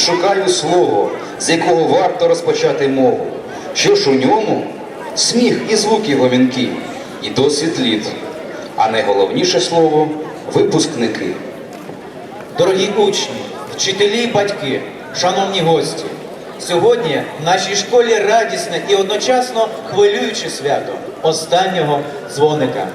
Відшукаю слово, з якого варто розпочати мову. Що ж у ньому? Сміх і звуки гомінки, і досвід літ. А найголовніше слово випускники. Дорогі учні, вчителі батьки, шановні гості, сьогодні в нашій школі радісне і одночасно хвилююче свято останнього дзвоника.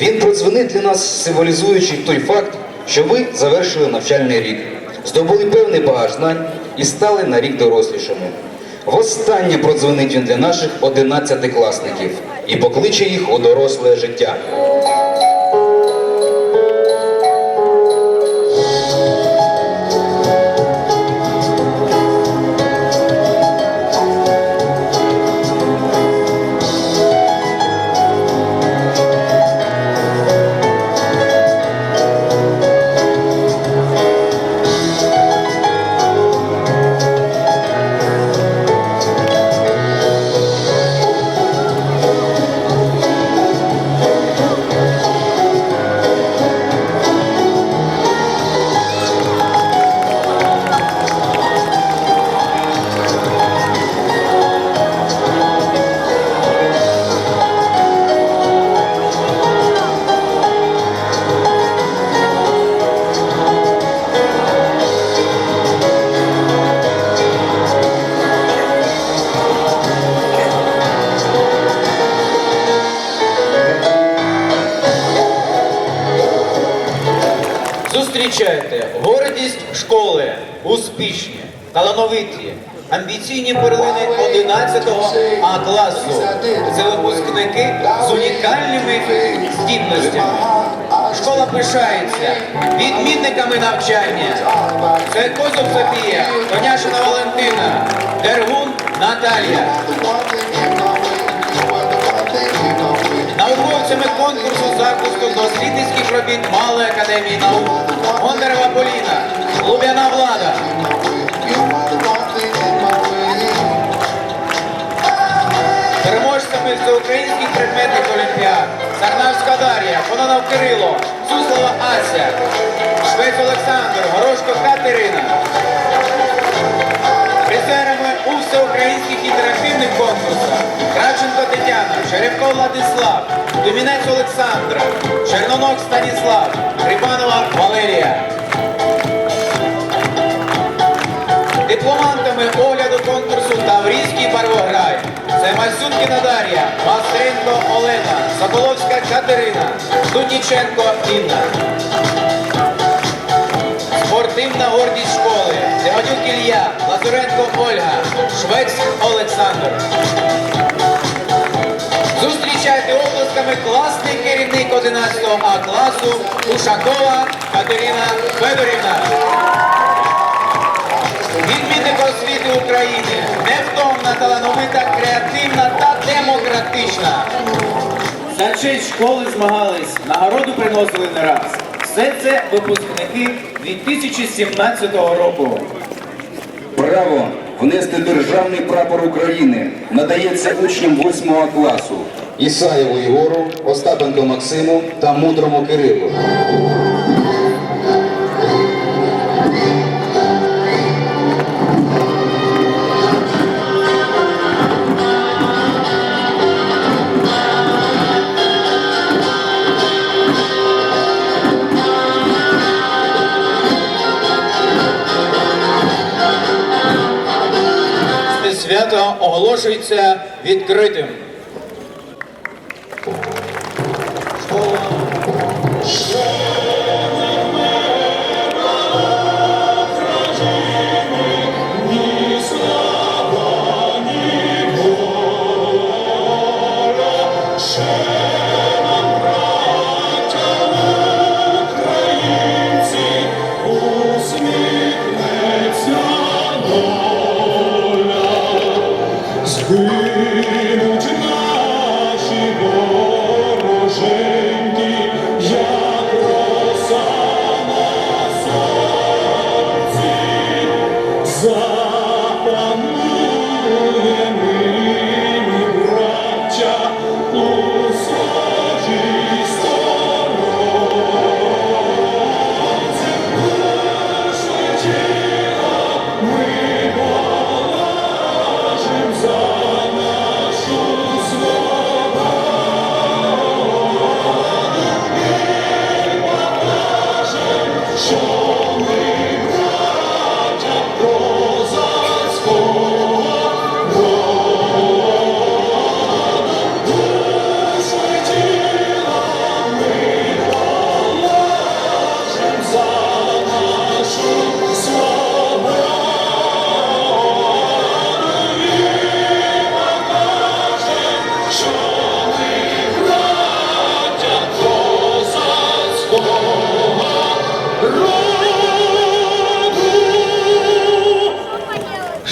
Він продзвонив для нас, символізуючи той факт, що ви завершили навчальний рік, здобули певний багаж знань і стали на рік дорослішими. Востаннє продзвонить він для наших одинадцятикласників і покличе їх у доросле життя. Зустрічайте гордість школи, успішні, талановиті, амбіційні перлини 11 А класу. Це випускники з унікальними здібностями. Школа пишається відмінниками навчання. Це Козов Софія, Коняшина Валентина, Дергун Наталія. Науковцями конкурсу запуску дослідницьких робіт Малої академії наук Гондарева Поліна, Лубяна Влада. Переможцями всеукраїнських предметних олімпіад Сарнавська Дар'я, Кононов Кирило, Суслова Ася, Швець Олександр, Горошко Катерина. Призерами у всеукраїнських інтерактивних конкурсах Кравченко Тетяна, Черевко Владислав, Домінець Олександра, Чернонок Станіслав, Рибанова Валерія. Дипломантами огляду конкурсу Таврійський барвограй. Це Масюткіна Дар'я, Мастренко Олена, Соколовська Катерина, Дудніченко Інна. Спортивна гордість школи. Демадюк Ілля, Лазуренко Ольга, Швець Олександр. Зустрічайте оплесками класний керівник 11 А класу Ушакова Катерина Федорівна. Відмінник освіти України, невтомна, талановита, креативна та демократична. За честь школи змагались, нагороду приносили не раз. Все це випускники 2017 року. Право внести державний прапор України надається учням 8 класу Ісаєву Єгору, Остапенко Максиму та Мудрому Кирилу. Свято оголошується відкритим.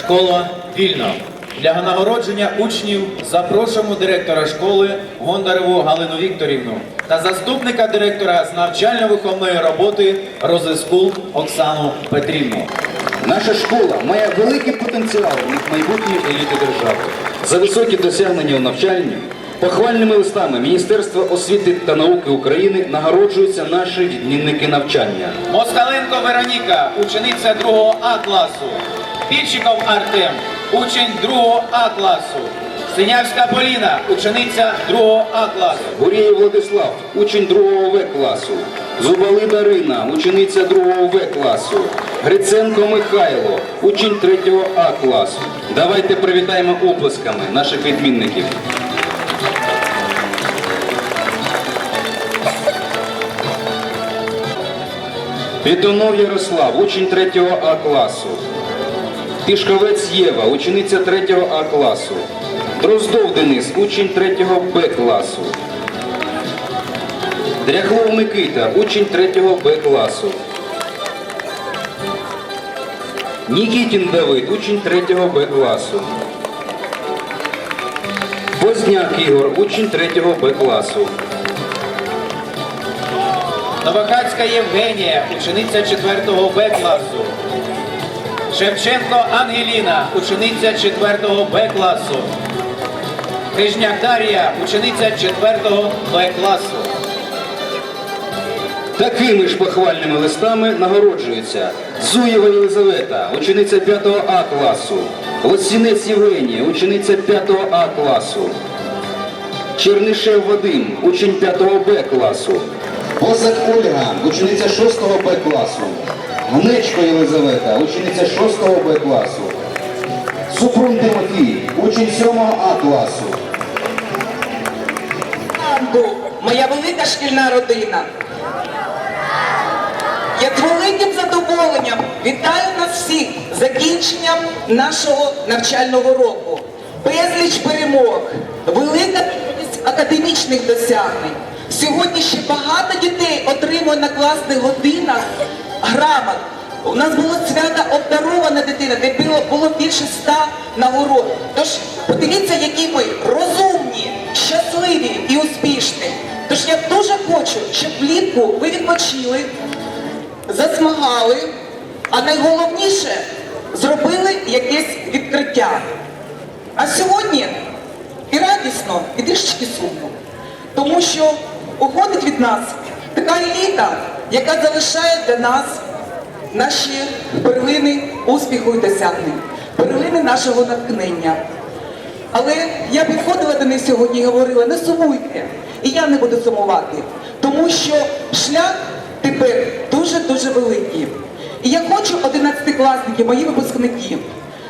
Школа вільно. Для нагородження учнів запрошуємо директора школи Гондареву Галину Вікторівну та заступника директора з навчально-виховної роботи Розискул Оксану Петрівну. Наша школа має великий потенціал в майбутньої еліти держави. За високі досягнення у навчанні, похвальними листами Міністерства освіти та науки України нагороджуються наші відмінники навчання. Москаленко Вероніка, учениця 2 А класу. Пільчиков Артем, учень 2 А класу. Синявська Поліна, учениця 2 А класу. Гурєєв Владислав, учень 2 В класу. Зубали Дарина, учениця 2 В класу. Гриценко Михайло, учень 3 А класу. Давайте привітаємо оплесками наших відмінників. Підунов Ярослав, учень 3 А класу. Тишковець Єва, учениця 3 А класу. Дроздов Денис, учень 3 Б класу. Дряхлов Микита, учень 3 Б класу. Нікітін Давид, учень 3 Б класу. Позняк Ігор, учень 3 Б класу. Новохацька Євгенія, учениця 4 Б класу. Шевченко Ангеліна, учениця 4 Б класу. Крижняк Дар'я, учениця 4 Б класу. Такими ж похвальними листами нагороджуються Зуєва Єлизавета, учениця 5 А класу, Лосінець Євгенія, учениця 5 А класу, Чернишев Вадим, учень 5 Б класу, Бозак Ольга, учениця 6 Б класу, Гнечко Єлизавета, учениця 6 Б класу, Супрун Тимофій, учень 7 А класу. моя велика шкільна родина. Я з великим задоволенням вітаю нас всіх з закінченням нашого навчального року. Безліч перемог, велика кількість академічних досягнень. Сьогодні ще багато дітей отримує на класних годинах грамот. У нас було свято обдарована дитина, де було, більше ста нагород. Тож подивіться, які ми розумні, щасливі і успішні. Тож я дуже хочу, щоб влітку ви відпочили, засмагали, а найголовніше зробили якесь відкриття. А сьогодні і радісно, і трішечки сумно. Тому що уходить від нас така еліта, яка залишає для нас наші перлини успіху і досягнень, перлини нашого натхнення. Але я підходила до них сьогодні і говорила, не сумуйте. І я не буду сумувати, тому що шлях тепер дуже-дуже великий. І я хочу, 11-класники, мої випускники,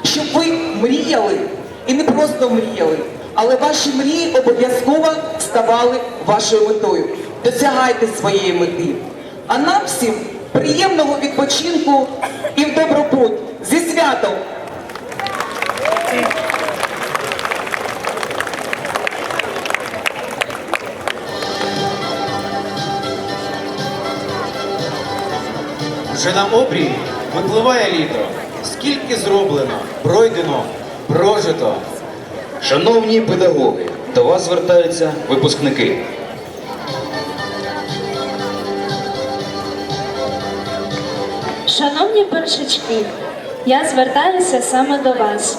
щоб ви мріяли і не просто мріяли, але ваші мрії обов'язково ставали вашою метою. Досягайте своєї мети. А нам всім приємного відпочинку і в добробут. Зі святом! Вже на обрії випливає літо. Скільки зроблено, пройдено, прожито. Шановні педагоги, до вас звертаються випускники. Шановні я звертаюся саме до вас.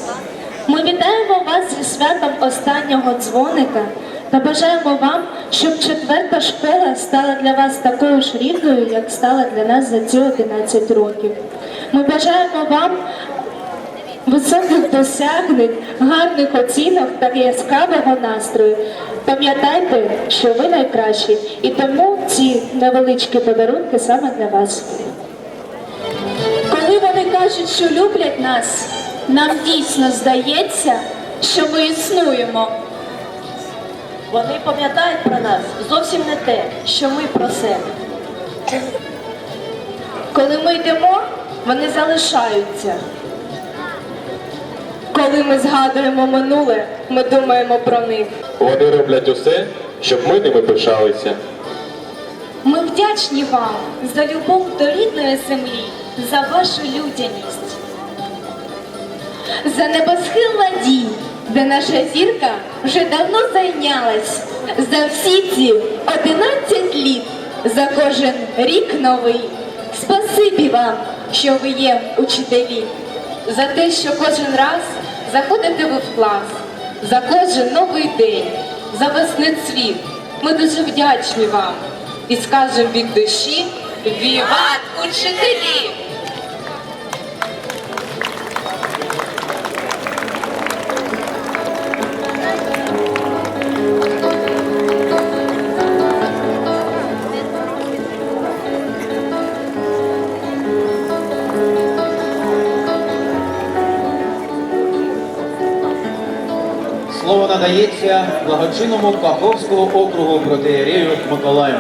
Ми вітаємо вас зі святом останнього дзвоника та бажаємо вам, щоб четверта школа стала для вас такою ж рідною, як стала для нас за ці 11 років. Ми бажаємо вам високих досягнень, гарних оцінок та яскравого настрою. Пам'ятайте, що ви найкращі, і тому ці невеличкі подарунки саме для вас. Кажуть, що люблять нас, нам дійсно здається, що ми існуємо. Вони пам'ятають про нас зовсім не те, що ми про себе. Коли ми йдемо, вони залишаються. Коли ми згадуємо минуле, ми думаємо про них. Вони роблять усе, щоб ми ними пишалися. Ми вдячні вам за любов до рідної землі, за вашу людяність. за небосхил надій, де наша зірка вже давно зайнялась. За всі ці 11 літ, за кожен рік новий. Спасибі вам, що ви є учителі, за те, що кожен раз заходите ви в клас, за кожен новий день, за весни цвіт. Ми дуже вдячні вам і скажемо від душі Віват учителі! Слово надається благочинному Каховського округу протиєрею Миколаю.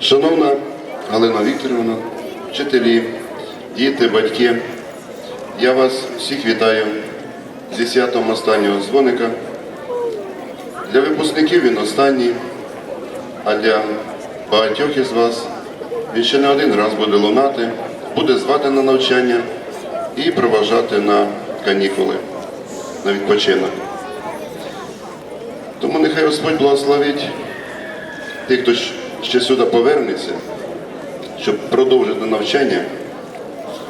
Шановна Галина Вікторівна, вчителі, діти, батьки, я вас всіх вітаю зі святом останнього дзвоника. Для випускників він останній, а для багатьох із вас він ще не один раз буде лунати, буде звати на навчання і проважати на канікули, на відпочинок. Тому нехай Господь благословить тих, хто ще сюди повернеться, щоб продовжити навчання,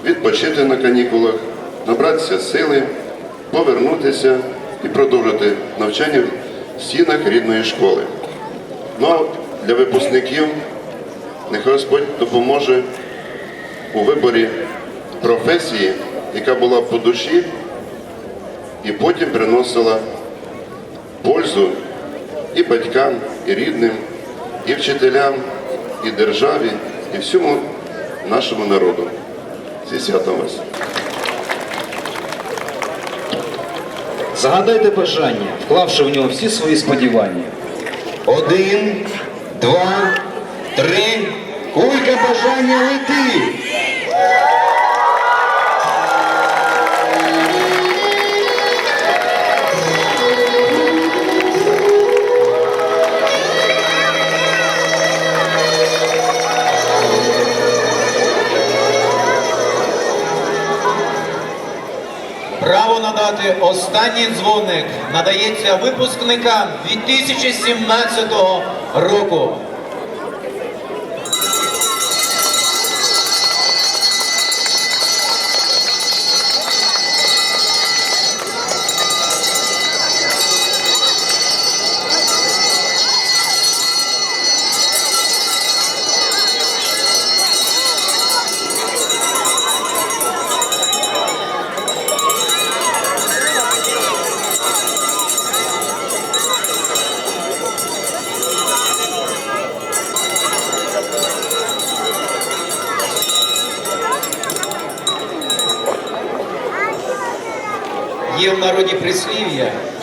відпочити на канікулах, набратися сили, повернутися і продовжити навчання в стінах рідної школи. Ну а для випускників нехай Господь допоможе у виборі професії, яка була по душі і потім приносила пользу і батькам, і рідним, і вчителям, і державі, і всьому нашому народу. Зі святом вас! Загадайте бажання, вклавши в нього всі свої сподівання. Один, два, три. Кулька бажання лети. Право надати останній дзвоник надається випускникам 2017 року.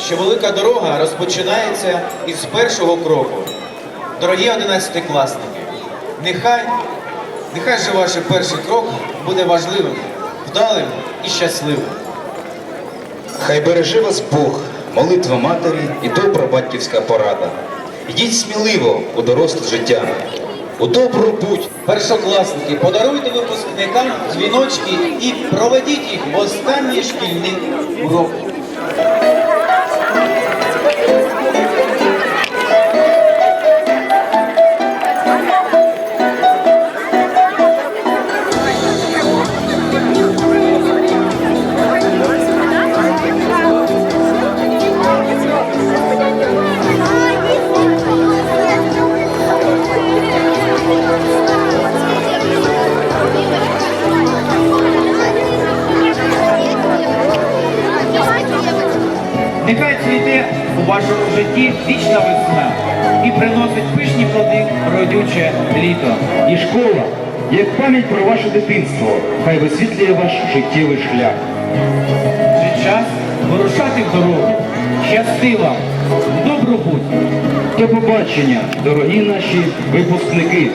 Що велика дорога розпочинається із першого кроку. Дорогі одинадцятикласники, нехай, нехай же ваш перший крок буде важливим, вдалим і щасливим. Хай береже вас Бог, молитва матері і добра батьківська порада. Ідіть сміливо у доросле життя, у добру путь. Першокласники, подаруйте випускникам дзвіночки і проведіть їх в останній шкільний урок. Як пам'ять про ваше дитинство, хай висвітлює ваш життєвий шлях. Вже час вирушати в дорогу. Щасти вам! В Добру путь! До побачення, дорогі наші випускники!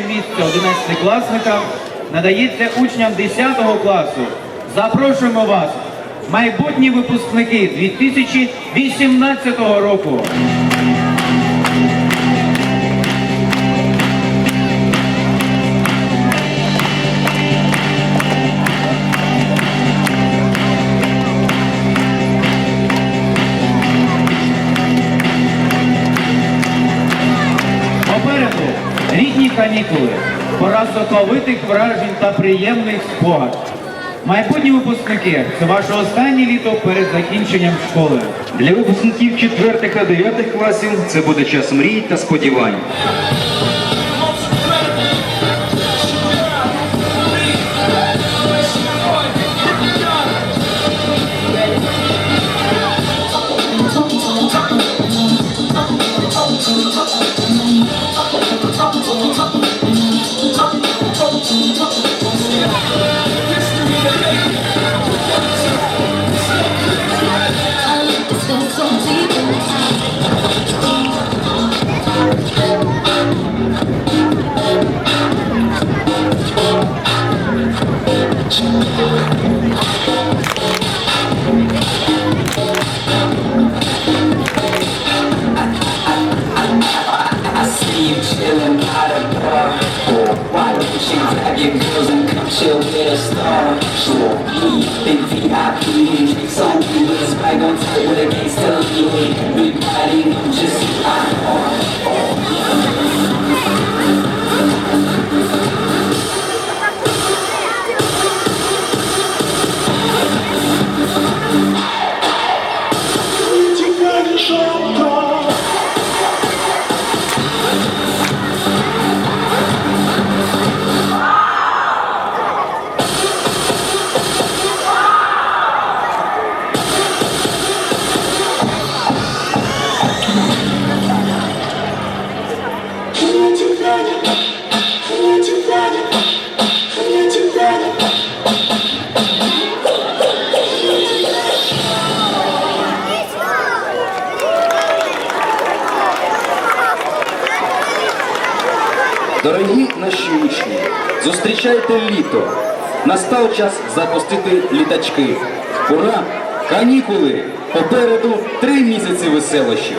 Гаряче місце 11-класникам надається учням 10 класу. Запрошуємо вас, майбутні випускники 2018 року. Соковитих вражень та приємних спогад. Майбутні випускники, це ваше останнє літо перед закінченням школи. Для випускників 4 та 9 класів це буде час мрій та сподівань. star. She won't in VIP. So you was back on top with a gangster lead. Дорогі наші учні, зустрічайте літо. Настав час запустити літачки. Ура! Канікули! Попереду три місяці веселощів.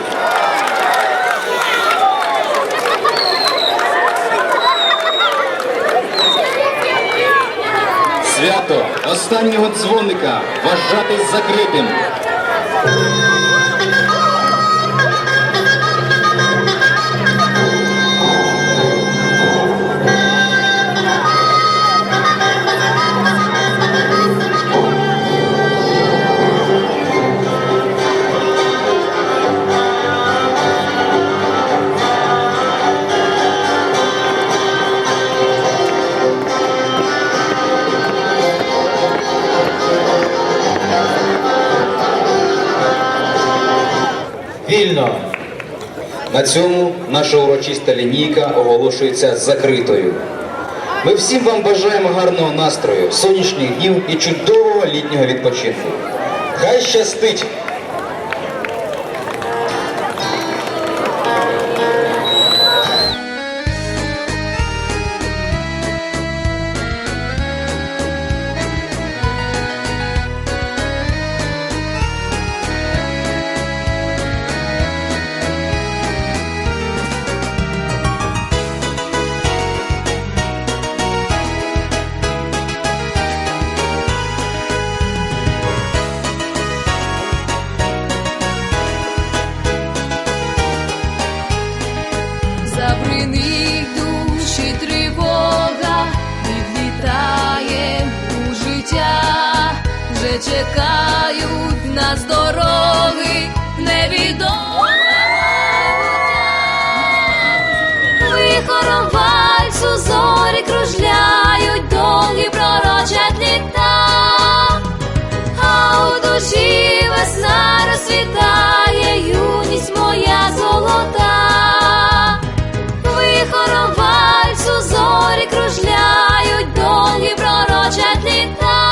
Свято останнього дзвоника вважати закритим. На цьому наша урочиста лінійка оголошується закритою. Ми всім вам бажаємо гарного настрою, сонячних днів і чудового літнього відпочинку. Хай щастить! чекає юність моя золота, вихором зорі кружляють, довгі пророчать літа,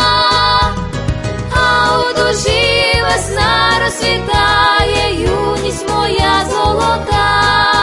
а у душі весна розсвітає, юність моя золота.